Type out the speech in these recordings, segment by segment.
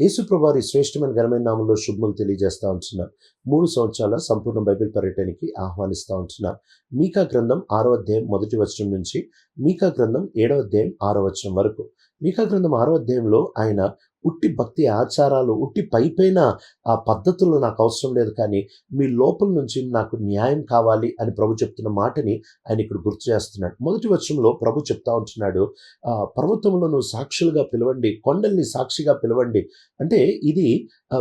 యేసుప్రభారి శ్రేష్టమైన ఘనమైన నామంలో శుభములు తెలియజేస్తా ఉంటున్నాను. మూడు సంవత్సరాల సంపూర్ణ బైబిల్ పర్యటనకి ఆహ్వానిస్తా ఉంటున్నాను. మీకా గ్రంథం ఆరో అధ్యాయం మొదటి వచనం నుంచి మీకా గ్రంథం ఏడవ అధ్యాయం ఆరో వచనం వరకు. మీకా గ్రంథం ఆరో అధ్యాయంలో ఆయన ఉట్టి భక్తి ఆచారాలు ఉట్టి పైపైన ఆ పద్ధతులు నాకు అవసరం లేదు కానీ మీ లోపల నుంచి నాకు న్యాయం కావాలి అని ప్రభు చెప్తున్న మాటని ఆయన ఇక్కడ గుర్తు చేస్తున్నాడు. మొదటి వచనంలో ప్రభు చెప్తా ఉంటున్నాడు పర్వతములను సాక్షులుగా పిలవండి కొండల్ని సాక్షిగా పిలవండి. అంటే ఇది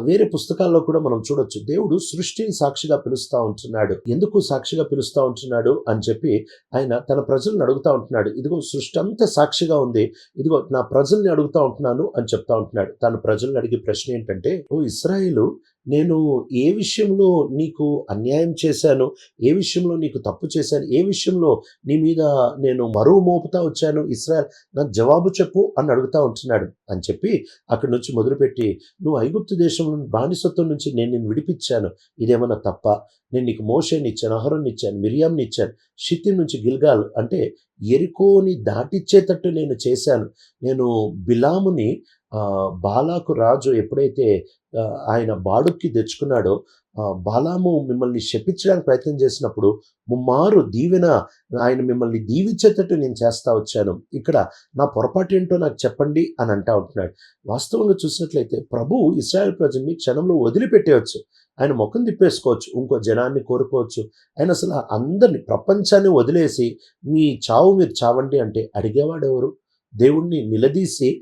వేరే పుస్తకాల్లో కూడా మనం చూడొచ్చు. దేవుడు సృష్టిని సాక్షిగా పిలుస్తూ ఉంటున్నాడు. ఎందుకు సాక్షిగా పిలుస్తూ ఉంటున్నాడు అని చెప్పి ఆయన తన ప్రజలను అడుగుతా ఉంటున్నాడు. ఇదిగో సృష్టి అంతా సాక్షిగా ఉంది. ఇదిగో నా ప్రజల్ని అడుగుతా ఉంటున్నాను అని చెప్తా ఉంటున్నాడు. తన ప్రజలను అడిగే ప్రశ్న ఏంటంటే ఓ ఇస్రాయేలు నేను ఏ విషయంలో నీకు అన్యాయం చేశాను? ఏ విషయంలో నీకు తప్పు చేశాను? ఏ విషయంలో నీ మీద నేను మరువు మోపుతా వచ్చాను? ఇస్రాయల్ నాకు జవాబు చెప్పు అని అడుగుతా ఉంటున్నాడు. అని చెప్పి అక్కడి నుంచి మొదలుపెట్టి నువ్వు ఐగుప్తు దేశంలో బానిసత్వం నుంచి నేను నేను విడిపించాను. ఇదేమన్నా తప్ప? నేను నీకు మోషేని ఇచ్చాను అహరోని ఇచ్చాను మిరియాంని ఇచ్చాను షిత్తి నుంచి గిల్గాల్ అంటే ఎరికోని దాటిచ్చేటట్టు నేను చేశాను. నేను బిలాముని బాలాకు రాజు ఎప్పుడైతే ఆయన బాడుక్కి తెచ్చుకున్నాడో బాలాము మిమ్మల్ని శపించడానికి ప్రయత్నం చేసినప్పుడు ముమ్మారు దీవెన ఆయన మిమ్మల్ని దీవించేటట్టు నేను చేస్తా వచ్చాను. ఇక్కడ నా పొరపాటు ఏంటో నాకు చెప్పండి అని అంటా ఉంటున్నాడు. వాస్తవంగా చూసినట్లయితే ప్రభు ఇస్రాయల్ ప్రజల్ని క్షణంలో వదిలిపెట్టేయచ్చు. ఆయన ముఖం తిప్పేసుకోవచ్చు ఇంకో జనాన్ని కోరుకోవచ్చు. ఆయన అసలు అందరిని ప్రపంచాన్ని వదిలేసి మీ చావు మీరు చావండి అంటే అడిగేవాడు ఎవరు దేవుణ్ణి నిలదీసి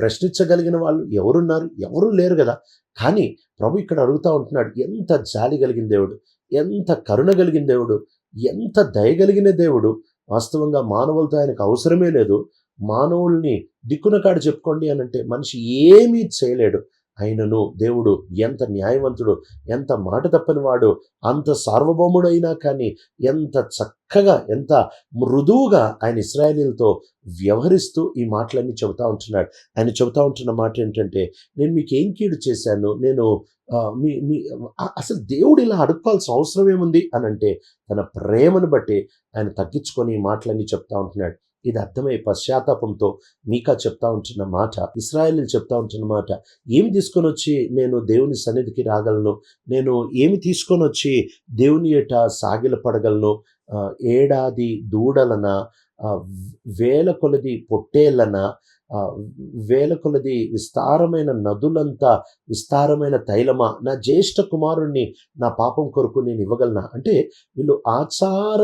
ప్రశ్నించగలిగిన వాళ్ళు ఎవరున్నారు? ఎవరు లేరు కదా. కానీ ప్రభు ఇక్కడ అడుగుతా ఉంటున్నాడు ఎంత జాలి కలిగిన దేవుడు ఎంత కరుణ కలిగిన దేవుడు ఎంత దయగలిగిన దేవుడు. వాస్తవంగా మానవులతో ఆయనకు అవసరమే లేదు. మానవుల్ని దిక్కున కాడ చెప్పుకోండి అని అంటే మనిషి ఏమీ చేయలేడు. అయినను దేవుడు ఎంత న్యాయవంతుడు ఎంత మాట తప్పని వాడు అంత సార్వభౌముడైనా కానీ ఎంత చక్కగా ఎంత మృదువుగా ఆయన ఇస్రాయలీలతో వ్యవహరిస్తూ ఈ మాటలన్నీ చెబుతా ఉంటున్నాడు. ఆయన చెబుతా ఉంటున్న మాట ఏంటంటే నేను మీకు ఏం కీడు చేశాను? నేను మీ మీ అసలు దేవుడు ఇలా అడుక్కోవాల్సిన అవసరం ఏముంది? అని అంటే తన ప్రేమను బట్టి ఆయన తగ్గించుకొని ఈ మాటలన్నీ చెప్తా ఉంటున్నాడు. ఇది అర్థమై పశ్చాత్తాపంతో మీకా చెప్తా ఉంటున్న మాట ఇస్రాయేల్ చెప్తా ఉంటున్న మాట ఏమి తీసుకొని వచ్చి నేను దేవుని సన్నిధికి రాగలను? నేను ఏమి తీసుకొని వచ్చి దేవుని ఎట సాగిల పడగలను ఏడాది దూడలన? వేల కొలది పొట్టేళ్ళన? వేల కొలది విస్తారమైన నదులంతా విస్తారమైన తైలమా నా జ్యేష్ఠ కుమారుణ్ణి నా పాపం కొరకు నేను ఇవ్వగలనా? అంటే వీళ్ళు ఆచార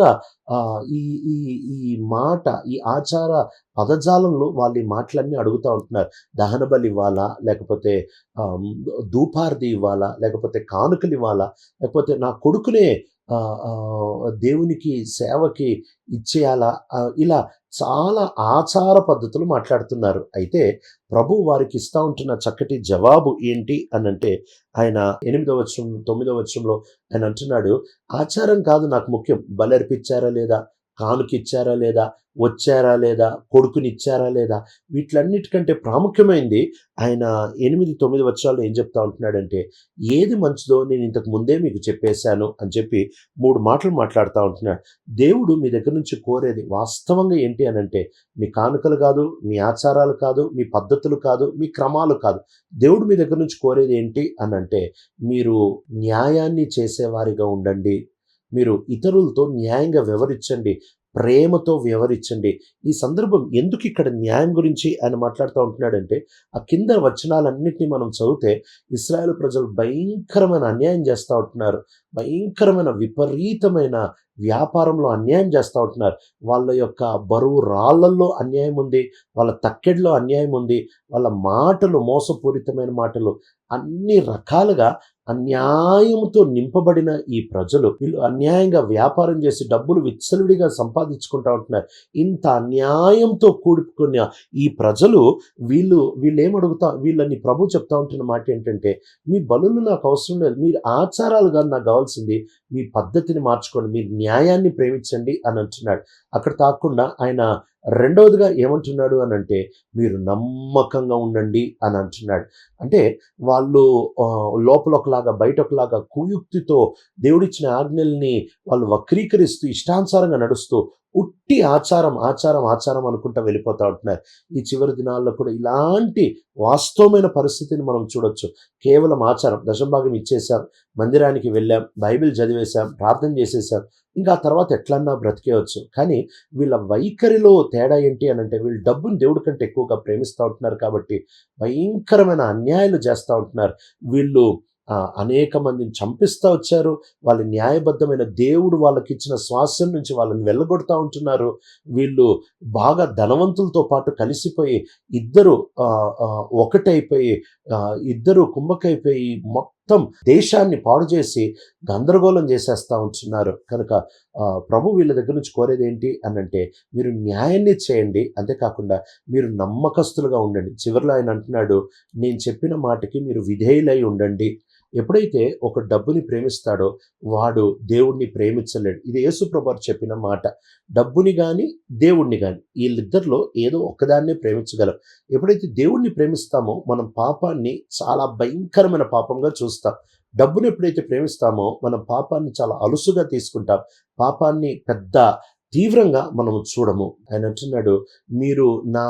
ఈ ఈ ఈ మాట ఈ ఆచార పదజాలంలో వాళ్ళు ఈ మాటలన్నీ అడుగుతూ ఉంటున్నారు. దహన బలి ఇవ్వాలా? లేకపోతే ధూపార్ది ఇవ్వాలా? లేకపోతే కానుకలు ఇవ్వాలా? లేకపోతే నా కొడుకునే దేవునికి సేవకి ఇచ్చేయాలా? ఇలా చాలా ఆచార పద్ధతులు మాట్లాడుతున్నారు. అయితే ప్రభు వారికి ఇస్తా ఉంటున్న చక్కటి జవాబు ఏంటి అని అంటే ఆయన ఎనిమిదవ వచ్చం తొమ్మిదవ వచ్చంలో ఆయన అంటున్నాడు ఆచారం కాదు నాకు ముఖ్యం. బలర్పించారా లేదా? కానుకిచ్చారా లేదా? వచ్చారా లేదా? కొడుకుని ఇచ్చారా లేదా? వీటిలన్నిటికంటే ప్రాముఖ్యమైనది ఆయన ఎనిమిది తొమ్మిది వచ్చాల్లో ఏం చెప్తా ఉంటున్నాడంటే ఏది మంచిదో నేను ఇంతకు ముందే మీకు చెప్పేశాను అని చెప్పి మూడు మాటలు మాట్లాడుతూ ఉంటున్నాడు. దేవుడు మీ దగ్గర నుంచి కోరేది వాస్తవంగా ఏంటి అని అంటే మీ కానుకలు కాదు మీ ఆచారాలు కాదు మీ పద్ధతులు కాదు మీ క్రమాలు కాదు. దేవుడు మీ దగ్గర నుంచి కోరేది ఏంటి అని అంటే మీరు న్యాయాన్ని చేసేవారిగా ఉండండి మీరు ఇతరులతో న్యాయంగా వ్యవహరించండి ప్రేమతో వ్యవహరించండి. ఈ సందర్భం ఎందుకు ఇక్కడ న్యాయం గురించి ఆయన మాట్లాడుతూ ఉంటున్నాడంటే ఆ కింద వచనాలన్నింటినీ మనం చదివితే ఇస్రాయేల్ ప్రజలు భయంకరమైన అన్యాయం చేస్తూ ఉంటున్నారు. భయంకరమైన విపరీతమైన వ్యాపారంలో అన్యాయం చేస్తూ ఉంటున్నారు. వాళ్ళ యొక్క బరువు రాళ్ళల్లో అన్యాయం ఉంది వాళ్ళ తక్కెడలో అన్యాయం ఉంది వాళ్ళ మాటలు మోసపూరితమైన మాటలు అన్ని రకాలుగా అన్యాయంతో నింపబడిన ఈ ప్రజలు వీళ్ళు అన్యాయంగా వ్యాపారం చేసి డబ్బులు విచ్చలవిడిగా సంపాదించుకుంటా ఉంటున్నారు. ఇంత అన్యాయంతో కూడుకున్న ఈ ప్రజలు వీళ్ళు వీళ్ళు ఏమడుగుతా వీళ్ళని ప్రభు చెప్తా ఉంటున్న మాట ఏంటంటే మీ బలులు నాకు అవసరం లేదు. మీరు ఆచారాలు కాదు నాకు కావాల్సింది. మీ పద్ధతిని మార్చుకోండి. మీరు న్యాయాన్ని ప్రేమించండి అని అంటున్నాడు. అక్కడ తాకుండా ఆయన రెండవదిగా ఏమంటున్నాడు అని అంటే మీరు నమ్మకంగా ఉండండి అని అంటున్నాడు. అంటే వాళ్ళు లోపల ఒకలాగా బయట ఒకలాగా కుయుక్తితో దేవుడిచ్చిన ఆజ్ఞల్ని వాళ్ళు వక్రీకరిస్తూ ఇష్టానుసారంగా నడుస్తూ ఉట్టి ఆచారం ఆచారం ఆచారం అనుకుంటా వెళ్ళిపోతూ ఉంటున్నారు. ఈ చివరి దినాల్లో కూడా ఇలాంటి వాస్తవమైన పరిస్థితిని మనం చూడొచ్చు. కేవలం ఆచారం దశభాగం ఇచ్చేసాం మందిరానికి వెళ్ళాం బైబిల్ చదివేశాం ప్రార్థన చేసేసాం ఇంకా ఆ తర్వాత ఎట్లన్నా బ్రతికేయచ్చు. కానీ వీళ్ళ వైఖరిలో తేడా ఏంటి అని అంటే వీళ్ళు డబ్బుని దేవుడి కంటే ఎక్కువగా ప్రేమిస్తూ ఉంటున్నారు కాబట్టి భయంకరమైన అన్యాయాలు చేస్తూ ఉంటున్నారు. వీళ్ళు అనేక మందిని చంపిస్తూ వచ్చారు. వాళ్ళ న్యాయబద్ధమైన దేవుడు వాళ్ళకి ఇచ్చిన స్వాస్యం నుంచి వాళ్ళని వెళ్ళగొడతా ఉంటున్నారు. వీళ్ళు బాగా ధనవంతులతో పాటు కలిసిపోయి ఇద్దరు ఒకటైపోయి ఇద్దరు కుమ్మకైపోయి మొత్తం దేశాన్ని పాడు చేసి గందరగోళం చేసేస్తూ ఉంటున్నారు. కనుక ప్రభు వీళ్ళ దగ్గర నుంచి కోరేది ఏంటి అని అంటే మీరు న్యాయాన్ని చేయండి. అంతేకాకుండా మీరు నమ్మకస్తులుగా ఉండండి. చివరిలో ఆయన అంటున్నాడు నేను చెప్పిన మాటకి మీరు విధేయులై ఉండండి. ఎప్పుడైతే ఒక డబ్బుని ప్రేమిస్తాడో వాడు దేవుణ్ణి ప్రేమించలేడు. ఇది యేసుప్రభారు చెప్పిన మాట. డబ్బుని కానీ దేవుణ్ణి కానీ వీళ్ళిద్దరిలో ఏదో ఒకదాన్నే ప్రేమించగలం. ఎప్పుడైతే దేవుణ్ణి ప్రేమిస్తామో మనం పాపాన్ని చాలా భయంకరమైన పాపంగా చూస్తాం. డబ్బును ఎప్పుడైతే ప్రేమిస్తామో మనం పాపాన్ని చాలా అలుసుగా తీసుకుంటాం. పాపాన్ని పెద్ద తీవ్రంగా మనము చూడము. ఆయన అంటున్నాడు మీరు నా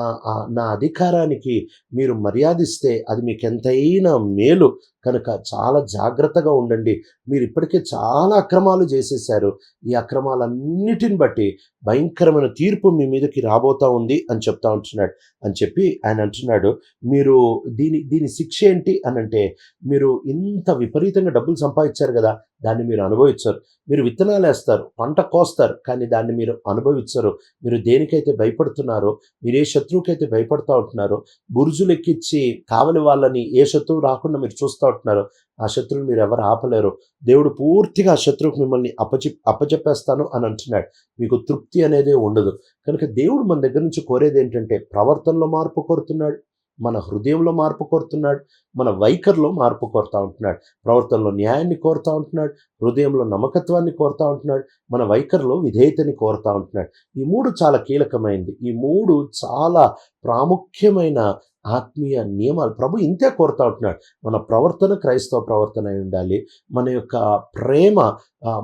నా అధికారానికి మీరు మర్యాదిస్తే అది మీకు ఎంతైనా మేలు. కనుక చాలా జాగ్రత్తగా ఉండండి. మీరు ఇప్పటికే చాలా అక్రమాలు చేసేసారు ఈ అక్రమాలన్నిటిని బట్టి భయంకరమైన తీర్పు మీ మీదకి రాబోతా ఉంది అని చెప్తా ఉంటున్నాడు. అని చెప్పి ఆయన అంటున్నాడు మీరు దీని దీని శిక్ష ఏంటి? అని అంటే మీరు ఇంత విపరీతంగా డబ్బులు సంపాదించారు కదా దాన్ని మీరు అనుభవించరు. మీరు విత్తనాలు వేస్తారు పంట కోస్తారు కానీ దాన్ని మీరు అనుభవించరు. మీరు దేనికైతే భయపడుతున్నారో మీరు ఏ శత్రువుకైతే భయపడుతూ ఉంటున్నారో బురుజులు ఎక్కించి కావలి వాళ్ళని ఏ శత్రువు రాకుండా మీరు చూస్తూ ఉంటున్నారో ఆ శత్రువుని మీరు ఎవరు ఆపలేరు. దేవుడు పూర్తిగా ఆ శత్రువుకు మిమ్మల్ని అప్పచె అప్పచెప్పేస్తాను అని అంటున్నాడు. మీకు తృప్తి అనేది ఉండదు. కనుక దేవుడు మన దగ్గర నుంచి కోరేది ఏంటంటే ప్రవర్తనలో మార్పు కోరుతున్నాడు. మన హృదయంలో మార్పు కోరుతున్నాడు మన వైఖరిలో మార్పు కోరుతూ ఉంటున్నాడు ప్రవర్తనలో న్యాయాన్ని కోరుతూ ఉంటున్నాడు హృదయంలో నమ్మకత్వాన్ని కోరుతూ ఉంటున్నాడు మన వైఖరిలో విధేయతని కోరుతూ ఉంటున్నాడు. ఈ మూడు చాలా కీలకమైంది. ఈ మూడు చాలా ప్రాముఖ్యమైన ఆత్మీయ నియమాలు ప్రభు ఇంతే కోరుతా ఉంటున్నాడు. మన ప్రవర్తన క్రైస్తవ ప్రవర్తన అయి ఉండాలి మన యొక్క ప్రేమ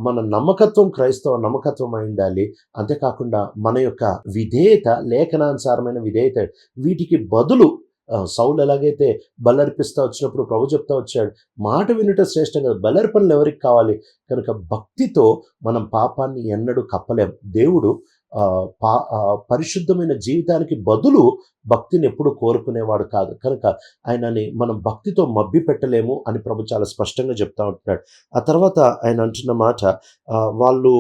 మన నమ్మకత్వం క్రైస్తవ నమ్మకత్వం అయి ఉండాలి. అంతేకాకుండా మన యొక్క విధేయత లేఖనానుసారమైన విధేయత వీటికి బదులు సౌలు ఎలాగైతే బలర్పిస్తా వచ్చినప్పుడు ప్రభు చెప్తా వచ్చాడు మాట వినటం శ్రేష్టం కదా బలర్పణలు ఎవరికి కావాలి? కనుక భక్తితో మనం పాపాన్ని ఎన్నడూ కప్పలేం. దేవుడు పా పరిశుద్ధమైన జీవితానికి బదులు భక్తిని ఎప్పుడు కోరుకునేవాడు కాదు. కనుక ఆయనని మనం భక్తితో మబ్బి పెట్టలేము అని ప్రభు చాలా స్పష్టంగా చెప్తా ఉంటున్నాడు. ఆ తర్వాత ఆయన అంటున్న మాట వాళ్ళు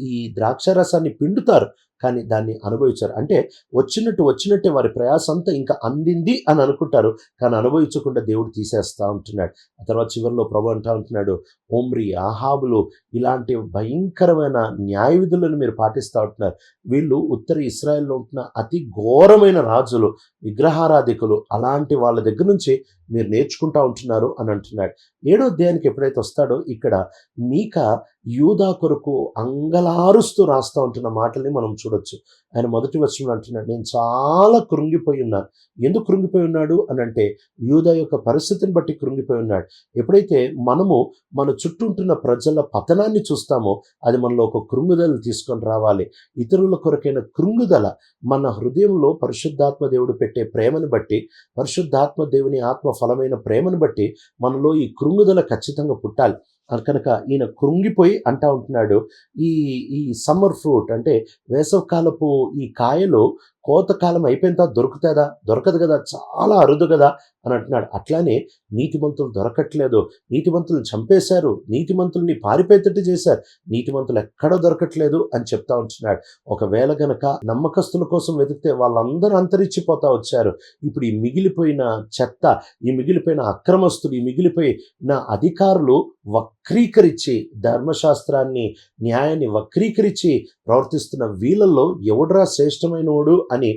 ఈ ఈ ద్రాక్షారసాన్ని పిండుతారు. కానీ దాన్ని అనుభవించారు. అంటే వచ్చినట్టు వచ్చినట్టే వారి ప్రయాస అంతా ఇంకా అందింది అని అనుకుంటారు. కానీ అనుభవించకుండా దేవుడు తీసేస్తా ఉంటున్నాడు ఆ తర్వాత చివరిలో ప్రభు అంటా ఉంటున్నాడు ఓమ్రి ఆహాబులు ఇలాంటి భయంకరమైన న్యాయ విధులను మీరు పాటిస్తూ ఉంటున్నారు. వీళ్ళు ఉత్తర ఇస్రాయెల్లో ఉంటున్న అతి ఘోరమైన రాజులు విగ్రహారాధికులు అలాంటి వాళ్ళ దగ్గర నుంచి మీరు నేర్చుకుంటా ఉంటున్నారు అని అంటున్నాడు. ఏడో అధ్యాయానికి ఎప్పుడైతే వస్తాడో ఇక్కడ మీక యూదా కొరకు అంగలారుస్తూ రాస్తూ ఉంటున్న మాటల్ని మనం చూడొచ్చు. ఆయన మొదటి వర్షంలో అంటున్నాడు నేను చాలా కృంగిపోయి ఉన్నాను. ఎందుకు కృంగిపోయి ఉన్నాడు అని అంటే యూద యొక్క పరిస్థితిని బట్టి కృంగిపోయి ఉన్నాడు. ఎప్పుడైతే మనము మన చుట్టూ ఉంటున్న ప్రజల పతనాన్ని చూస్తామో అది మనలో ఒక కృంగుదల తీసుకొని రావాలి. ఇతరుల కొరకైన కృంగుదల మన హృదయంలో పరిశుద్ధాత్మ దేవుడు పెట్టే ప్రేమను బట్టి పరిశుద్ధాత్మ దేవుని ఆత్మ ఫలమైన ప్రేమను బట్టి మనలో ఈ కృంగుదల ఖచ్చితంగా పుట్టాలి. కనుక ఈయన కృంగిపోయి అంటా ఉంటున్నాడు. ఈ ఈ సమ్మర్ ఫ్రూట్ అంటే వేసవకాలపు ఈ కాయలు కోతకాలం అయిపోయిన తర్వాత దొరుకుతుందా దొరకదు కదా? చాలా అరుదు కదా? అని అంటున్నాడు. అట్లానే నీతిమంతులు దొరకట్లేదు. నీతిమంతులను చంపేశారు. నీతిమంతుల్ని పారిపోయేటట్టు చేశారు. నీతిమంతులు ఎక్కడో దొరకట్లేదు అని చెప్తా ఉంటున్నాడు. ఒకవేళ గనక నమ్మకస్తుల కోసం వెతికితే వాళ్ళందరూ అంతరించిపోతా వచ్చారు. ఇప్పుడు ఈ మిగిలిపోయిన చెత్త ఈ మిగిలిపోయిన అక్రమస్తులు ఈ మిగిలిపోయిన అధికారులు వక్రీకరించి ధర్మశాస్త్రాన్ని న్యాయాన్ని వక్రీకరించి ప్రవర్తిస్తున్న వీళ్ళల్లో ఎవడరా శ్రేష్టమైనవాడు అని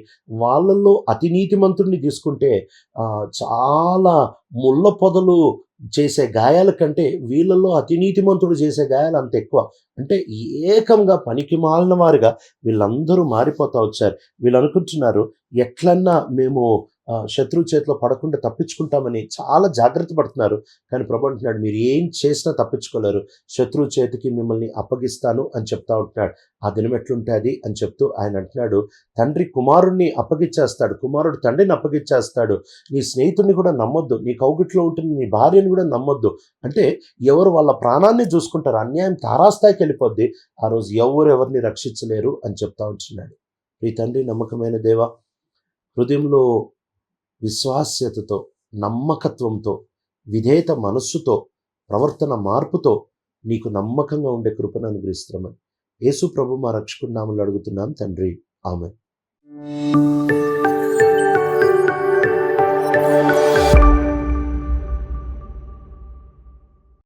వాళ్ళల్లో అతినీతి మంత్రుడిని తీసుకుంటే చాలా ముళ్ళ పొదలు చేసే గాయాల కంటే వీళ్ళల్లో అతినీతి మంత్రుడు చేసే గాయాలు అంత ఎక్కువ. అంటే ఏకంగా పనికి మాలిన వారుగా వీళ్ళందరూ మారిపోతా వచ్చారు. వీళ్ళు అనుకుంటున్నారు ఎట్లన్నా మేము శత్రువు చేతిలో పడకుండా తప్పించుకుంటామని చాలా జాగ్రత్త పడుతున్నారు. కానీ ప్రభు అంటున్నాడు మీరు ఏం చేసినా తప్పించుకోలేరు. శత్రువు చేతికి మిమ్మల్ని అప్పగిస్తాను అని చెప్తా ఉంటున్నాడు. ఆ దినం ఎట్లుంటుంది అని చెప్తూ ఆయన అంటున్నాడు తండ్రి కుమారుణ్ణి అప్పగిచ్చేస్తాడు కుమారుడు తండ్రిని అప్పగిచ్చేస్తాడు నీ స్నేహితుడిని కూడా నమ్మొద్దు. నీ కౌగిట్లో ఉంటుంది నీ భార్యని కూడా నమ్మొద్దు. అంటే ఎవరు వాళ్ళ ప్రాణాన్ని చూసుకుంటారు. అన్యాయం తారాస్థాయికి వెళ్ళిపోద్ది. ఆ రోజు ఎవరు ఎవరిని రక్షించలేరు అని చెప్తా ఉంటున్నాడు. ఈ తండ్రి నమ్మకమైన దేవ హృదయంలో విశ్వాస్యతతో నమ్మకత్వంతో విధేయత మనస్సుతో ప్రవర్తన మార్పుతో నీకు నమ్మకంగా ఉండే కృపను అనుగ్రహిస్తున్నామని యేసు ప్రభు మా రక్షకుడు నామలు అడుగుతున్నాం తండ్రి. ఆమె